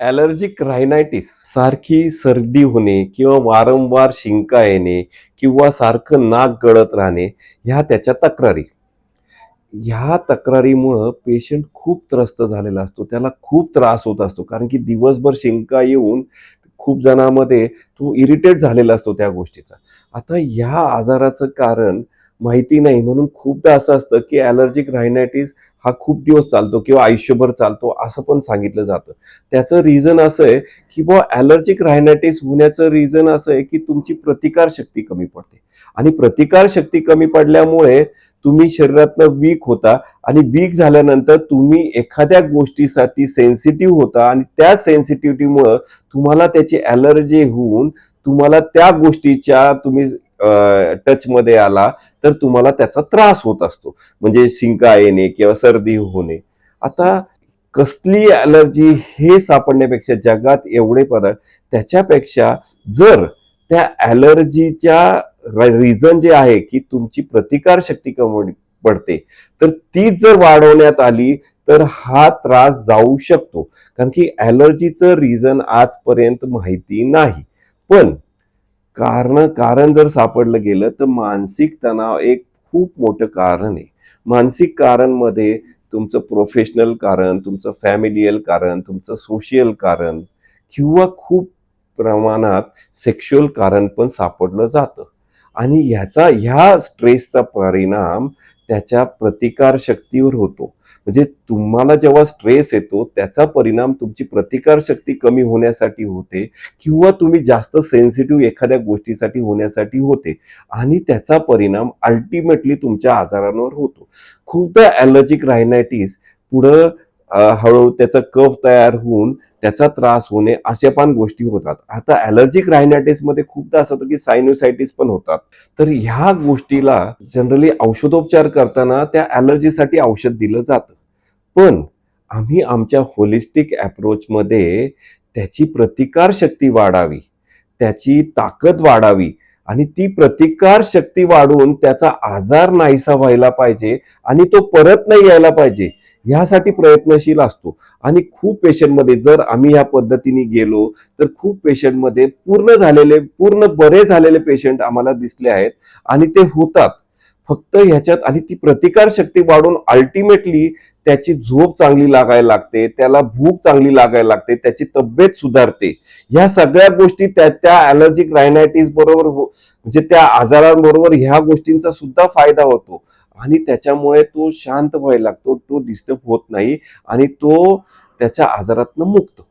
Allergic रायनायटिस सारखी सर्दी होणे किंवा वारंवार शिंका येणे किंवा सारखं नाक गळत राहणे ह्या त्याच्या तक्रारी. ह्या तक्रारीमुळं पेशंट खूप त्रस्त झालेला असतो. त्याला खूप त्रास होत असतो. कारण की दिवसभर शिंका येऊन खूप जणांमध्ये तो इरिटेट झालेला असतो त्या गोष्टीचा. आता ह्या आजाराचं कारण माहिती नाही. म्हणून खूपदा असं असतं की ॲलर्जिक रायनायटिस हा खूप दिवस चालतो किंवा आयुष्यभर चालतो असं पण सांगितलं जातं. त्याचं रिझन असं आहे की बुवा ॲलर्जिक रायनायटिस होण्याचं रिझन असं आहे की तुमची प्रतिकारशक्ती कमी पडते. आणि प्रतिकारशक्ती कमी पडल्यामुळे तुम्ही शरीरातनं वीक होता आणि वीक झाल्यानंतर तुम्ही एखाद्या गोष्टीसाठी सेन्सिटिव्ह होता आणि त्या सेन्सिटिव्हिटीमुळं तुम्हाला त्याची ॲलर्जी होऊन तुम्हाला त्या गोष्टीच्या तुम्ही टचमध्ये आला तर तुम्हाला त्याचा त्रास होत असतो. म्हणजे शिंका येणे किंवा सर्दी होणे. आता कसली ॲलर्जी हे सापडण्यापेक्षा जगात एवढे पदार्थ त्याच्यापेक्षा जर त्या ॲलर्जीच्या रिझन जे आहे की तुमची प्रतिकारशक्ती कमी पडते तर तीच जर वाढवण्यात आली तर हा त्रास जाऊ शकतो. कारण की ॲलर्जीचं रिझन आजपर्यंत माहिती नाही. पण कारण कारण जर सापडलं गेलं तर मानसिक तणाव एक खूप मोठं कारण आहे. मानसिक कारणमध्ये तुमचं प्रोफेशनल कारण तुमचं फॅमिलियल कारण तुमचं सोशियल कारण किंवा खूप प्रमाणात सेक्शुअल कारण पण सापडलं जातं. आणि ह्याचा ह्या स्ट्रेसचा परिणाम त्याच्या प्रतिकार शक्तीवर होतो. म्हणजे तुम्हाला जेव्हा स्ट्रेस येतो त्याचा परिणाम तुमची प्रतिकार शक्ती कमी होण्यासाठी होते किंवा तुम्ही जास्त सेन्सिटिव्ह एखाद्या गोष्टीसाठी होण्यासाठी होते आणि त्याचा परिणाम अल्टिमेटली तुमच्या आजारांवर होतो. खूपदा ॲलर्जिक रायनायटीस पुढं हळूहळू त्याचा कफ तयार होऊन त्याचा त्रास होणे असे पण गोष्टी होतात. आता ॲलर्जिक रायनायटिसमध्ये खूपदा असं होतं की सायनोसायटिस पण होतात. तर ह्या गोष्टीला जनरली औषधोपचार करताना त्या ॲलर्जीसाठी औषध दिलं जातं. पण आम्ही आमच्या होलिस्टिक अप्रोचमध्ये त्याची प्रतिकारशक्ती वाढावी त्याची ताकद वाढावी आणि ती प्रतिकार शक्ती वाढून त्याचा आजार नाहीसा व्हायला पाहिजे आणि तो परत नाही यायला पाहिजे. ह्यासाठी प्रयत्नशील असतो. आणि खूप पेशंटमध्ये जर आम्ही या पद्धतीने गेलो तर खूप पेशंटमध्ये पूर्ण झालेले पूर्ण बरे झालेले पेशंट आम्हाला दिसले आहेत आणि ते होतात. फक्त ह्याच्यात आणि ती प्रतिकार शक्ती वाढून अल्टिमेटली त्याची झोप चांगली लागायला लागते त्याला भूक चांगली लागायला लागते त्याची तब्येत सुधारते. ह्या सगळ्या गोष्टी त्या त्या ॲलर्जिक रायनायटिस बरोबर हो, म्हणजे त्या आजारांबरोबर ह्या गोष्टींचा सुद्धा फायदा होतो. आणि त्याच्यामुळे तो शांत व्हायला लागतो तो डिस्टर्ब होत नाही आणि तो त्याच्या आजारातनं मुक्त होतो.